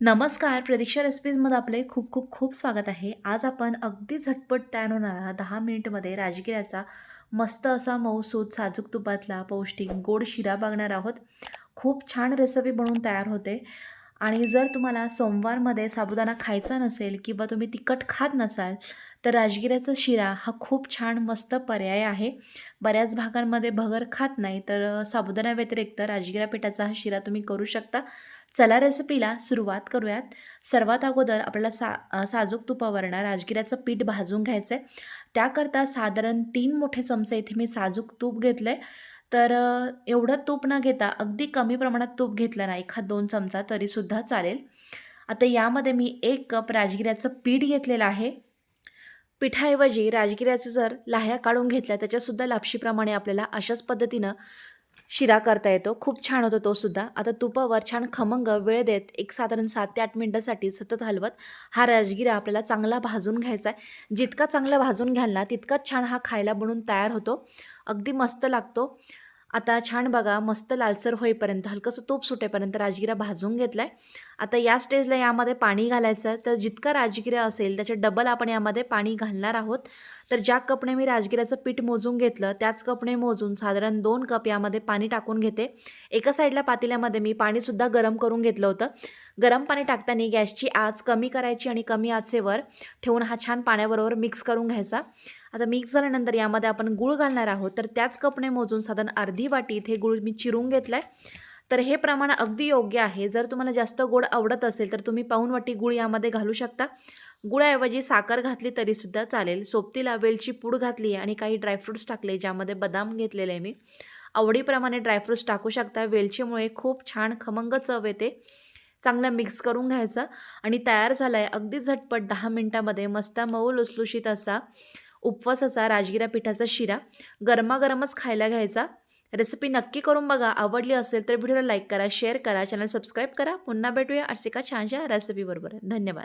नमस्कार प्रतीक्षा रेसिपीजमध्ये आपले खूप खूप खूप स्वागत आहे. आज आपण अगदी झटपट तयार होणारा दहा मिनिटमध्ये राजगिऱ्याचा मस्त असा मऊसूद साजूक तुपातला पौष्टिक गोड शिरा बघणार आहोत. खूप छान रेसिपी बनवून तयार होते. आणि जर तुम्हाला सोमवारमध्ये साबुदाणा खायचा नसेल किंवा तुम्ही तिखट खात नसाल तर राजगिऱ्याचा शिरा हा खूप छान मस्त पर्याय आहे. बऱ्याच भागांमध्ये भगर खात नाही तर साबुदाणा व्यतिरिक्त राजगिरा पिठाचा हा शिरा तुम्ही करू शकता. चला रेसिपीला सुरुवात करूयात. सर्वात अगोदर आपल्याला सा साजूक तुपावरनं राजगिऱ्याचं पीठ भाजून घ्यायचं आहे त्याकरता साधारण तीन मोठे चमचे इथे मी साजूक तूप घेतलं आहे तर एवढं तूप न घेता अगदी कमी प्रमाणात तूप घेतलं ना एखाद दोन चमचा तरीसुद्धा चालेल. आता यामध्ये मी एक कप राजगिऱ्याचं पीठ घेतलेलं आहे. पिठाऐवजी राजगिऱ्याचं जर लाह्या काढून घेतल्या त्याच्यासुद्धा लापशीप्रमाणे आपल्याला अशाच पद्धतीनं शिरा करता येतो. खूप छान होतो तो सुद्धा. आता तुपावर छान खमंग वेळ देत एक साधारण सात ते आठ मिनटासाठी सतत हलवत. हा राजगिरा आपल्याला चांगला भाजून घ्यायचा आहे. जितका चांगला भाजून घ्याल ना तितकाच छान हा खायला बनून तयार होतो. अगदी मस्त लागतो. आता छान बघा मस्त लालसर होईपर्यंत हलकंसं तूप सुटेपर्यंत राजगिरा भाजून घेतला आहे आता या स्टेजला यामध्ये पाणी घालायचं तर जितका राजगिरा असेल त्याचे डबल आपण यामध्ये पाणी घालणार आहोत. तर ज्या कपने मी राजगिऱ्याचं पीठ मोजून घेतलं त्याच कपने मोजून साधारण दोन कप यामध्ये पाणी टाकून घेते. एका साईडला पातेल्यामध्ये मी पाणीसुद्धा गरम करून घेतलं होतं. गरम पाणी टाकताना गॅसची आच कमी करायची आणि कमी आचेवर ठेवून हा छान पाण्याबरोबर मिक्स करून घ्यायचा. आता मिक्स झाल्यानंतर यामध्ये आपण गूळ घालणार आहोत. तर त्याच कपने मोजून साधारण अर्धी वाटी इथे गूळ मी चिरून घेतला आहे तर हे प्रमाण अगदी योग्य आहे. जर तुम्हाला जास्त गोड आवडत असेल तर तुम्ही पाऊन वाटी गुळ यामध्ये घालू शकता. गुळाऐवजी साखर घातली तरीसुद्धा चालेल. सोबतीला वेलची पूड घातली आणि काही ड्रायफ्रूट्स टाकले ज्यामध्ये बदाम घेतलेले आहे मी. आवडीप्रमाणे ड्रायफ्रूट्स टाकू शकता. वेलचीमुळे खूप छान खमंग चव येते. चांगलं मिक्स करून घ्यायचं. आणि तयार झाला आहे अगदी झटपट दहा मिनटामध्ये मस्त मऊ लुसलुशीत असा उपवासाचा राजगिरा पिठाचा शिरा गरमागरमच खायला घ्यायचा. रेसिपी नक्की करून बघा. आवडली असेल तर व्हिडिओला लाईक करा शेअर करा चॅनल सबस्क्राईब करा. पुन्हा भेटूया असे का छानशा रेसिपीबरोबर धन्यवाद.